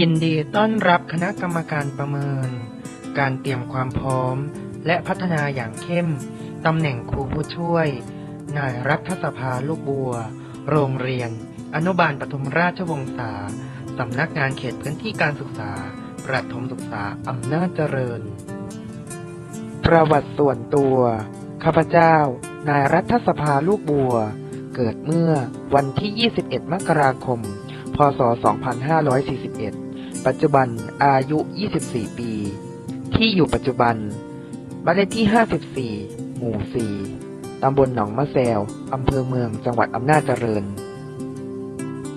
ยินดีต้อนรับคณะกรรมการประเมิน การเตรียมความพร้อม และพัฒนาอย่างเข้ม ตำแหน่งครูผู้ช่วย นายรัฐสภาลูกบัว โรงเรียน อนุบาลปฐมราชวงศาสำนักงานเขตพื้นที่การศึกษา ประถมศึกษาอำนาจเจริญ ประวัติส่วนตัว ข้าพเจ้า นายรัฐสภาลูกบัว เกิดเมื่อวันที่ 21 มกราคม พศ 2541 ปัจจุบันอายุ 24 ปี ที่อยู่ปัจจุบันบ้านเลขที่ 54 หมู่ 4 ตำบลหนองมะแซว อำเภอเมืองจังหวัดอำนาจเจริญ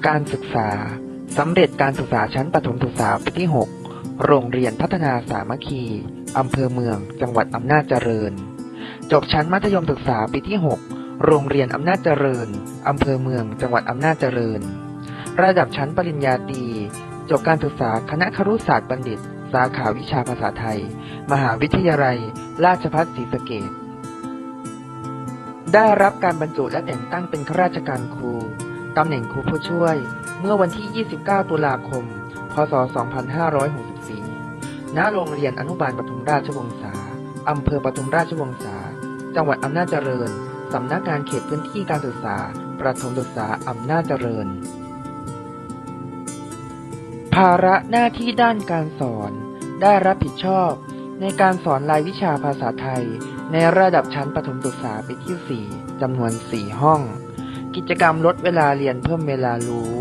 การศึกษา สำเร็จการศึกษาชั้นประถมศึกษาปีที่ 6 โรงเรียนพัฒนาสามัคคี อำเภอเมือง จังหวัดอำนาจเจริญ จบชั้นมัธยมศึกษาปีที่ 6 โรงเรียนอำนาจเจริญ อำเภอเมือง จังหวัดอำนาจเจริญ ระดับชั้นปริญญาตรี บการศึกษาคณะครุศาสตร์บัณฑิต สาขาวิชาภาษาไทย มหาวิทยาลัย ราชภัฏศรีสะเกษได้รับการบรรจุและแต่งตั้งเป็นข้าราชการครูตำแหน่งครูผู้ช่วย เมื่อวันที่ 29 ตุลาคม พศ 2564 ณ โรงเรียนอนุบาลปทุมราชวงศา อำเภอปทุมราชวงศา จังหวัดอำนาจเจริญ สำนักงานเขตพื้นที่การศึกษา ประถมศึกษาอำนาจเจริญ ภาระหน้าที่ด้านการสอน ได้รับผิดชอบ ในการสอนรายวิชาภาษาไทย ในระดับชั้นประถมศึกษาปีที่ 4จำนวน 4 ห้อง กิจกรรมลดเวลาเรียนเพิ่มเวลารู้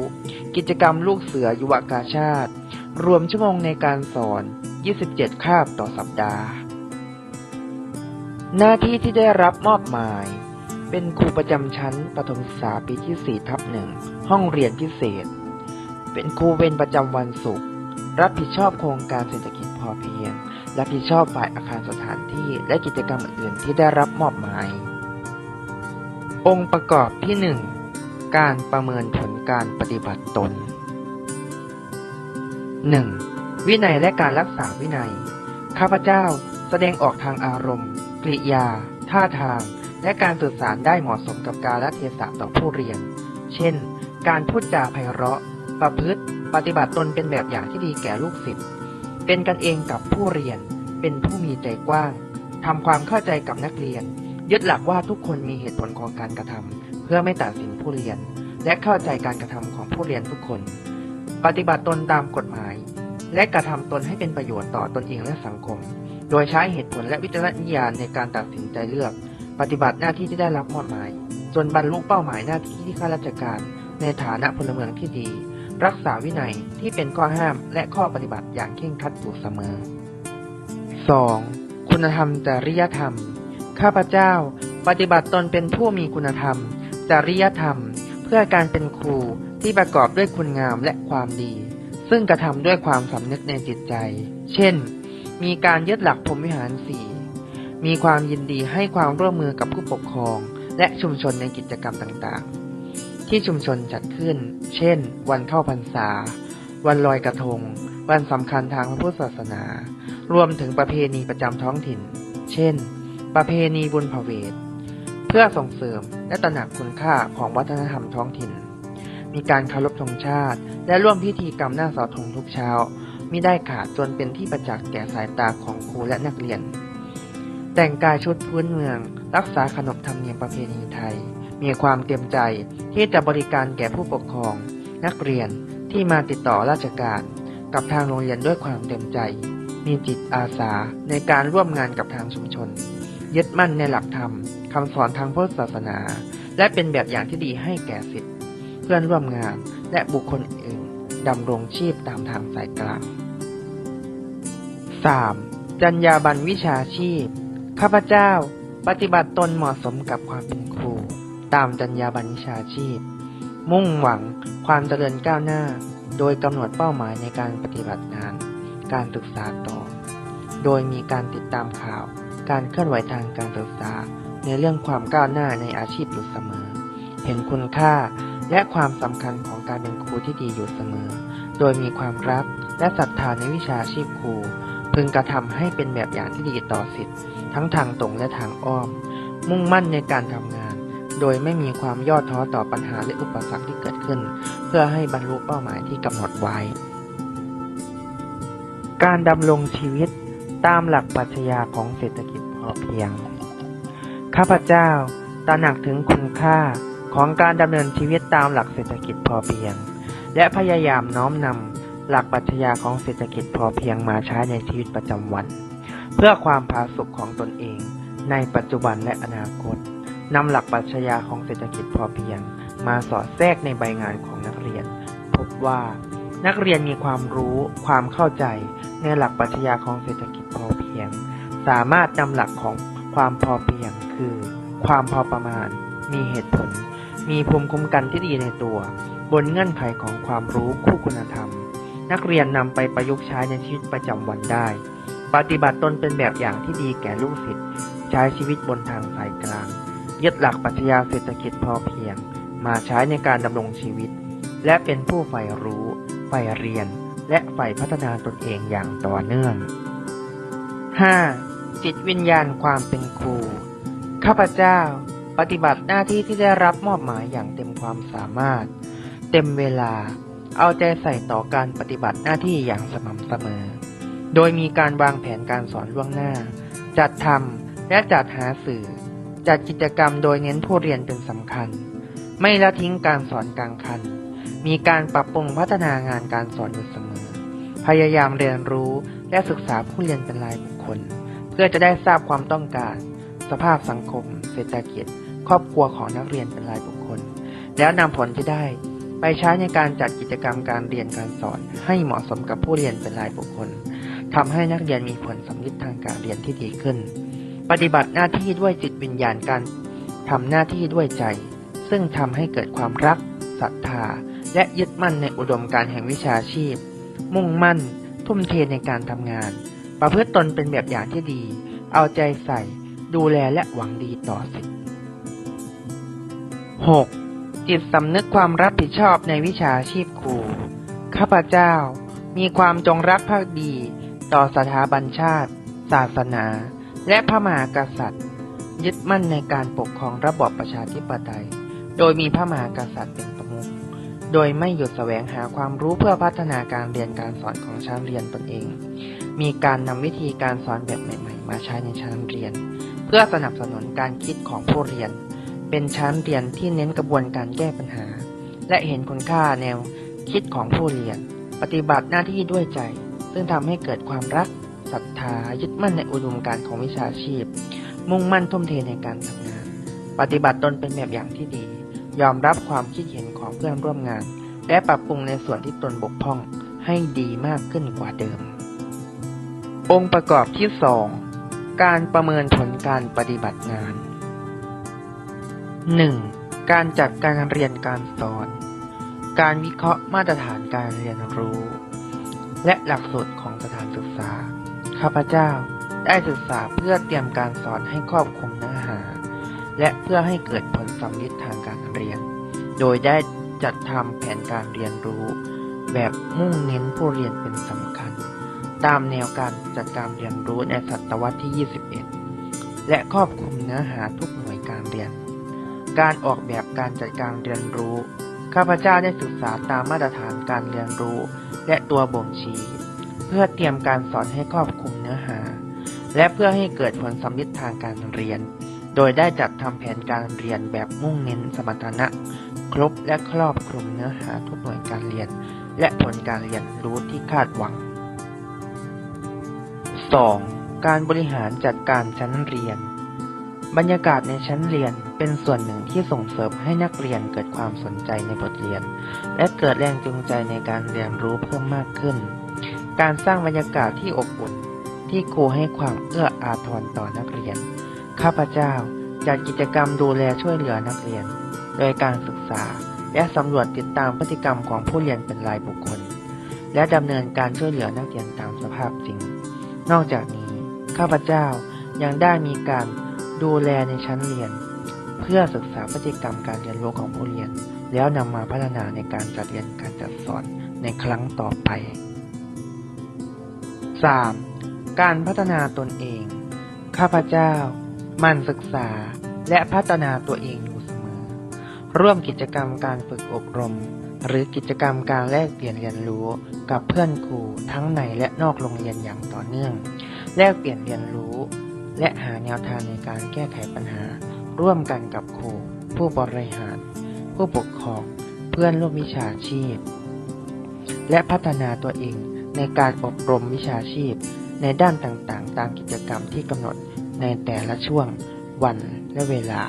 กิจกรรมลูกเสือยุวกาชาติ รวมชั่วโมงในการสอน 27 คาบต่อสัปดาห์ หน้าที่ที่ได้รับมอบหมาย เป็นครูประจำชั้นประถมศึกษาปีที่ 4 ทับหนึ่งห้องเรียนพิเศษ เป็นครูเวรประจำวันศุกร์ รับผิดชอบโครงการเศรษฐกิจพอเพียง รับผิดชอบฝ่ายอาคารสถานที่และกิจกรรมอื่นๆ ที่ได้รับมอบหมาย องค์ประกอบที่ 1 การประเมินผลการปฏิบัติตน 1. วินัยและการรักษาวินัย ข้าพเจ้าแสดงออกทางอารมณ์กริยา ท่าทาง และการสื่อสารได้เหมาะสมกับกาลเทศะต่อผู้เรียน เช่น การพูดจาไพเราะ ประพฤติ ปฏิบัติตนเป็นแบบอย่างที่ดีแก่ลูกศิษย์เป็นกันเองกับผู้เรียน เป็นผู้มีใจกว้างทำความเข้าใจกับนักเรียน ยึดหลักว่าทุกคนมีเหตุผลของการกระทำเพื่อไม่ตัดสินผู้เรียน และเข้าใจการกระทำของผู้เรียนทุกคน ปฏิบัติตนตามกฎหมาย และกระทำตนให้เป็นประโยชน์ต่อตนเองและสังคม โดยใช้เหตุผลและวิจารณญาณในการตัดสินใจเลือก ปฏิบัติหน้าที่ที่ได้รับมอบหมาย จนบรรลุเป้าหมายหน้าที่ที่ข้าราชการ ในฐานะพลเมืองที่ดี รักษาวินัยที่เป็นข้อห้ามและข้อปฏิบัติอย่างเคร่งครัดอยู่เสมอ 2. คุณธรรมจริยธรรม ข้าพเจ้า ปฏิบัติตนเป็นผู้มีคุณธรรม จริยธรรม เพื่อการเป็นครูที่ประกอบด้วยคุณงามและความดี ซึ่งกระทำด้วยความสำนึกในจิตใจ เช่น มีการยึดหลักพรหมวิหารสี่มีความยินดีให้ความร่วมมือกับผู้ปกครอง และชุมชนในกิจกรรมต่างๆ ที่ชุมชนจัดขึ้น เช่น วันเข้าพรรษา วันลอยกระทง วันสำคัญทางพระพุทธศาสนา รวมถึงประเพณีประจำท้องถิ่น เช่น ประเพณีบุญพเวท เพื่อส่งเสริมและตระหนักคุณค่าของวัฒนธรรมท้องถิ่น มีการเคารพธงชาติ และร่วมพิธีกรรมหน้าเสาธงทุกเช้ามิได้ขาดจนเป็นที่ประจักษ์แก่สายตาของครูและนักเรียน แต่งกายชุดพื้นเมือง รักษาขนบธรรมเนียมประเพณีไทย มีความเต็มใจที่จะบริการแก่ผู้ปกครอง นักเรียนที่มาติดต่อราชการ กับทางโรงเรียนด้วยความเต็มใจ มีจิตอาสาในการร่วมงานกับทางชุมชน ยึดมั่นในหลักธรรมคำสอนทางพุทธศาสนา และเป็นแบบอย่างที่ดีให้แก่ศิษย์เพื่อนร่วมงานและบุคคลอื่นดำรงชีพตามทางสายกลาง 3. จรรยาบรรณวิชาชีพ ข้าพเจ้า ปฏิบัติตนเหมาะสมกับความเป็นครู ตามจรรยาบรรณวิชาชีพ มุ่งหวังความเจริญก้าวหน้า โดยกำหนดเป้าหมายในการปฏิบัติงาน การศึกษาต่อ โดยมีการติดตามข่าว การเคลื่อนไหวทางการศึกษา ในเรื่องความก้าวหน้าในอาชีพอยู่เสมอ เห็นคุณค่าและความสำคัญของการเป็นครูที่ดีอยู่เสมอ โดยมีความรักและศรัทธาในวิชาชีพครู พึงกระทำให้เป็นแบบอย่างที่ดีต่อสิทธิ์ทั้งทางตรงและทางอ้อม มุ่งมั่นในการทำงาน โดยไม่มีความย่อท้อต่อปัญหาและอุปสรรคที่เกิดขึ้น เพื่อให้บรรลุเป้าหมายที่กำหนดไว้ การดำรงชีวิตตามหลักปรัชญาของเศรษฐกิจพอเพียง ข้าพเจ้าตระหนักถึงคุณค่าของการดำเนินชีวิตตามหลักเศรษฐกิจพอเพียง และพยายามน้อมนำหลักปรัชญาของเศรษฐกิจพอเพียงมาใช้ในชีวิตประจำวัน เพื่อความผาสุกของตนเองในปัจจุบันและอนาคต นำหลักปรัชญาของเศรษฐกิจพอเพียง มาสอดแทรกในใบงานของนักเรียน พบว่านักเรียนมีความรู้ความเข้าใจในหลักปรัชญาของเศรษฐกิจพอเพียง สามารถนำหลักของความพอเพียงคือ ความพอประมาณ มีเหตุผล มีภูมิคุ้มกันที่ดีในตัว บนเงื่อนไขของความรู้คู่คุณธรรม นักเรียนนำไปประยุกต์ใช้ในชีวิตประจำวันได้ ปฏิบัติตนเป็นแบบอย่างที่ดีแก่ลูกศิษย์ใช้ชีวิตบนทางสายกลาง ยึดหลักปรัชญาเศรษฐกิจพอเพียง มาใช้ในการดำรงชีวิต และเป็นผู้ใฝ่รู้ใฝ่เรียน และใฝ่พัฒนาตนเองอย่างต่อเนื่อง 5. จิตวิญญาณความเป็นครู ข้าพเจ้า ปฏิบัติหน้าที่ที่ได้รับมอบหมายอย่างเต็มความสามารถ เต็มเวลา เอาใจใส่ต่อการปฏิบัติหน้าที่อย่างสม่ำเสมอ โดยมีการวางแผนการสอนล่วงหน้า จัดทำและจัดหาสื่อ จัดกิจกรรมโดยเน้นผู้เรียนเป็นสำคัญ ไม่ละทิ้งการสอนกลางคัน มีการปรับปรุงพัฒนางานการสอนอยู่เสมอ พยายามเรียนรู้และศึกษาผู้เรียนเป็นรายบุคคล เพื่อจะได้ทราบความต้องการ สภาพสังคม เศรษฐกิจ ครอบครัวของนักเรียนเป็นรายบุคคล แล้วนำผลที่ได้ ไปใช้ในการจัดกิจกรรมการเรียนการสอน ให้เหมาะสมกับผู้เรียนเป็นรายบุคคลทำให้นักเรียนมีผลสำลิดทางการเรียนที่ดีขึ้น ปฏิบัติหน้าที่ด้วยจิตวิญญาณการทำหน้าที่ด้วยใจ ซึ่งทำให้เกิดความรักศรัทธา และยึดมั่นในอุดมการแห่งวิชาชีพ มุ่งมั่น ทุ่มเทในการทำงาน ประพฤติตนเป็นแบบอย่างที่ดี เอาใจใส่ ดูแลและหวังดีต่อสิทธิ์ 6. จิตสำนึกความรับผิดชอบในวิชาชีพครู ข้าพเจ้ามีความจงรักภักดี ต่อสถาบันชาติ ศาสนา และพระมหากษัตริย์ ยึดมั่นในการปกครองระบอบประชาธิปไตย โดยมีพระมหากษัตริย์เป็นประมุขโดยไม่หยุดแสวงหาความรู้เพื่อพัฒนาการเรียนการสอนของชั้นเรียนตนเอง มีการนำวิธีการสอนแบบใหม่ ๆ มาใช้ในชั้นเรียน เพื่อสนับสนุนการคิดของผู้เรียน เป็นชั้นเรียนที่เน้นกระบวนการแก้ปัญหา และเห็นคุณค่าแนวคิดของผู้เรียน ปฏิบัติหน้าที่ด้วยใจ ซึ่งทำให้เกิดความรัก ศรัทธายึดมั่นในอุดมการณ์ของวิชาชีพ มุ่งมั่นทุ่มเทในการทำงาน ปฏิบัติตนเป็นแบบอย่างที่ดี ยอมรับความคิดเห็นของเพื่อนร่วมงาน และปรับปรุงในส่วนที่ตนบกพร่องให้ดีมากขึ้นกว่าเดิม องค์ประกอบที่ 2 การประเมินผลการปฏิบัติงาน 1. การจัดการเรียนการสอน การวิเคราะห์มาตรฐานการเรียนรู้ และหลักสูตรของสถานศึกษา ข้าพเจ้าได้ศึกษาเพื่อเตรียมการสอนให้ครอบคลุมเนื้อหา และเพื่อให้เกิดผลสำลิดทางการเรียน โดยได้จัดทำแผนการเรียนรู้ แบบมุ่งเน้นผู้เรียนเป็นสำคัญ ตามแนวการจัดการเรียนรู้ในศตวรรษที่ 21 และครอบคลุมเนื้อหาทุกหน่วยการเรียน การออกแบบการจัดการเรียนรู้ ข้าพเจ้าได้ศึกษาตามมาตรฐานการเรียนรู้ และตัวบ่งชี้ พื่อเตรียมการสอนให้ครอบคลุมเนื้อหา และเพื่อให้เกิดผลสำลิดทางการเรียน โดยได้จัดทำแผนการเรียนแบบมุ่งเน้นสมรรถนะ ครบและครอบคลุมเนื้อหาทุกหน่วยการเรียน และผลการเรียนรู้ที่คาดหวัง 2. การบริหารจัดการชั้นเรียน บรรยากาศในชั้นเรียนเป็นส่วนหนึ่งที่ส่งเสริมให้นักเรียนเกิดความสนใจในบทเรียน และเกิดแรงจูงใจในการเรียนรู้เพิ่มมากขึ้น การสร้างบรรยากาศที่อบอุ่นที่ครูให้ความเอื้ออาทรต่อนักเรียน ข้าพเจ้าจัดกิจกรรมดูแลช่วยเหลือนักเรียน โดยการศึกษาและสำรวจติดตามพฤติกรรมของผู้เรียนเป็นรายบุคคล และดำเนินการช่วยเหลือนักเรียนตามสภาพจริง นอกจากนี้ ข้าพเจ้ายังได้มีการดูแลในชั้นเรียน เพื่อศึกษาพฤติกรรมการเรียนรู้ของผู้เรียน แล้วนำมาพัฒนาในการจัดเรียนการจัดสอนในครั้งต่อไป 3. การพัฒนาตนเอง ข้าพเจ้ามั่นศึกษาและพัฒนาตัวเองอยู่เสมอ ร่วมกิจกรรมการฝึกอบรม หรือกิจกรรมการแลกเปลี่ยนเรียนรู้กับเพื่อนครูทั้งในและนอกโรงเรียนอย่างต่อเนื่อง แลกเปลี่ยนเรียนรู้ และหาแนวทางในการแก้ไขปัญหา ร่วมกันกับครู ผู้บริหาร ผู้ปกครอง เพื่อนร่วมวิชาชีพ และพัฒนาตัวเอง ในการอบรมวิชาชีพ ในด้านต่างๆ ตามกิจกรรมที่กำหนดในแต่ละช่วง วันและเวลา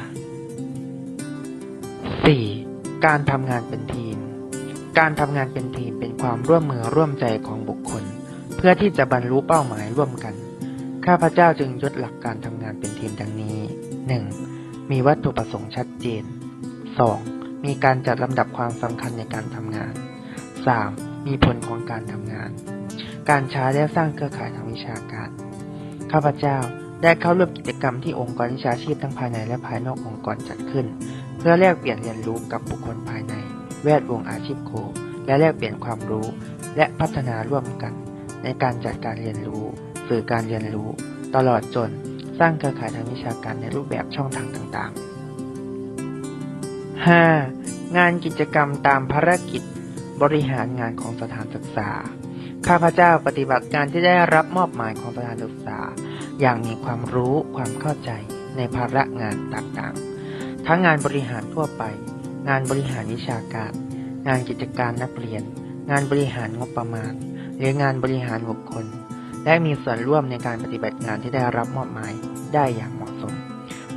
4. การทำงานเป็นทีม การทำงานเป็นทีมเป็นความร่วมมือร่วมใจของบุคคล เพื่อที่จะบรรลุเป้าหมายร่วมกัน ข้าพเจ้าจึงยศหลักการทำงานเป็นทีมดังนี้ 1. มีวัตถุประสงค์ชัดเจน 2. มีการจัดลำดับความสำคัญในการทำงาน 3. มีผลของการทำงาน การใช้และสร้างเครือข่ายทางวิชาการ ข้าพเจ้าได้เข้าร่วมกิจกรรมที่องค์กรวิชาชีพทั้งภายในและภายนอกองค์กรจัดขึ้น เพื่อแลกเปลี่ยนเรียนรู้กับบุคคลภายใน แวดวงอาชีพโค และแลกเปลี่ยนความรู้ และพัฒนาร่วมกัน ในการจัดการเรียนรู้ สื่อการเรียนรู้ ตลอดจนสร้างเครือข่ายทางวิชาการในรูปแบบช่องทางต่างๆ 5. งานกิจกรรมตามภารกิจ บริหารงานของสถานศึกษา ข้าพเจ้าปฏิบัติการที่ได้รับมอบหมายของสถานศึกษา อย่างมีความรู้ความเข้าใจในภาระงานต่างๆ ทั้งงานบริหารทั่วไป งานบริหารวิชาการ งานกิจการนักเรียน งานบริหารงบประมาณ หรืองานบริหารบุคคล และมีส่วนร่วมในการปฏิบัติงานที่ได้รับมอบหมายได้อย่างเหมาะสม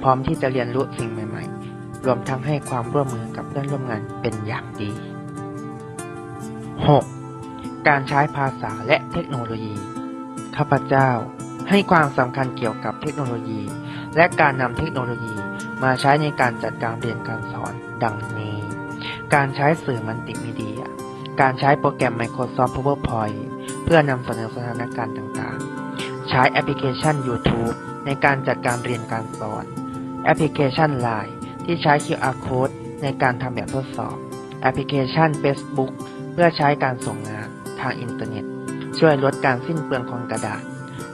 พร้อมที่จะเรียนรู้สิ่งใหม่ ๆ รวมทั้งให้ความร่วมมือกับเพื่อนร่วมงานเป็นอย่างดี 6. การใช้ภาษาและเทคโนโลยี ข้าพเจ้าให้ความสำคัญเกี่ยวกับเทคโนโลยี และการนำเทคโนโลยีมาใช้ในการจัดการเรียนการสอนดังนี้ การใช้สื่อมัลติมีเดีย การใช้โปรแกรม Microsoft PowerPoint เพื่อนำเสนอสถานการณ์ต่างๆ ใช้แอปพลิเคชัน YouTube ในการจัดการเรียนการสอน แอปพลิเคชัน Line ที่ใช้ QR Code ในการทำแบบทดสอบ แอปพลิเคชัน Facebook พื่อใช้การส่งงานทางอินเทอร์เน็ต ช่วยลดการสิ้นเปลืองของกระดาษ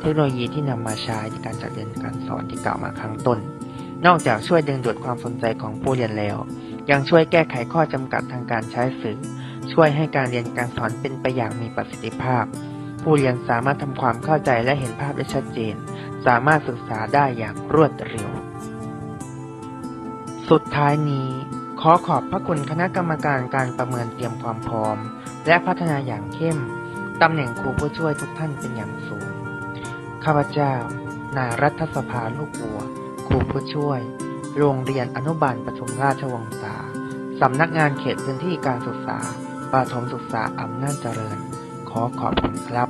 เทคโนโลยีที่นำมาใช้ในการจัดเรียนการสอนที่กล่าวมาข้างต้น นอกจากช่วยดึงดูดความสนใจของผู้เรียนแล้ว ยังช่วยแก้ไขข้อจำกัดทางการใช้สื่อ ช่วยให้การเรียนการสอนเป็นไปอย่างมีประสิทธิภาพ ผู้เรียนสามารถทำความเข้าใจและเห็นภาพได้ชัดเจน สามารถศึกษาได้อย่างรวดเร็ว สุดท้ายนี้ ขอขอบพระคุณคณะกรรมการการประเมินเตรียมความพร้อม และพัฒนาอย่างเข้ม ตำแหน่งครูผู้ช่วยทุกท่านเป็นอย่างสูง ข้าพเจ้า นายรัฐสภาลูกบัว ครูผู้ช่วย โรงเรียนอนุบาลปทุมราชวงศาสำนักงานเขตพื้นที่การศึกษาประถมศึกษาอำนาจเจริญ ขอขอบคุณครับ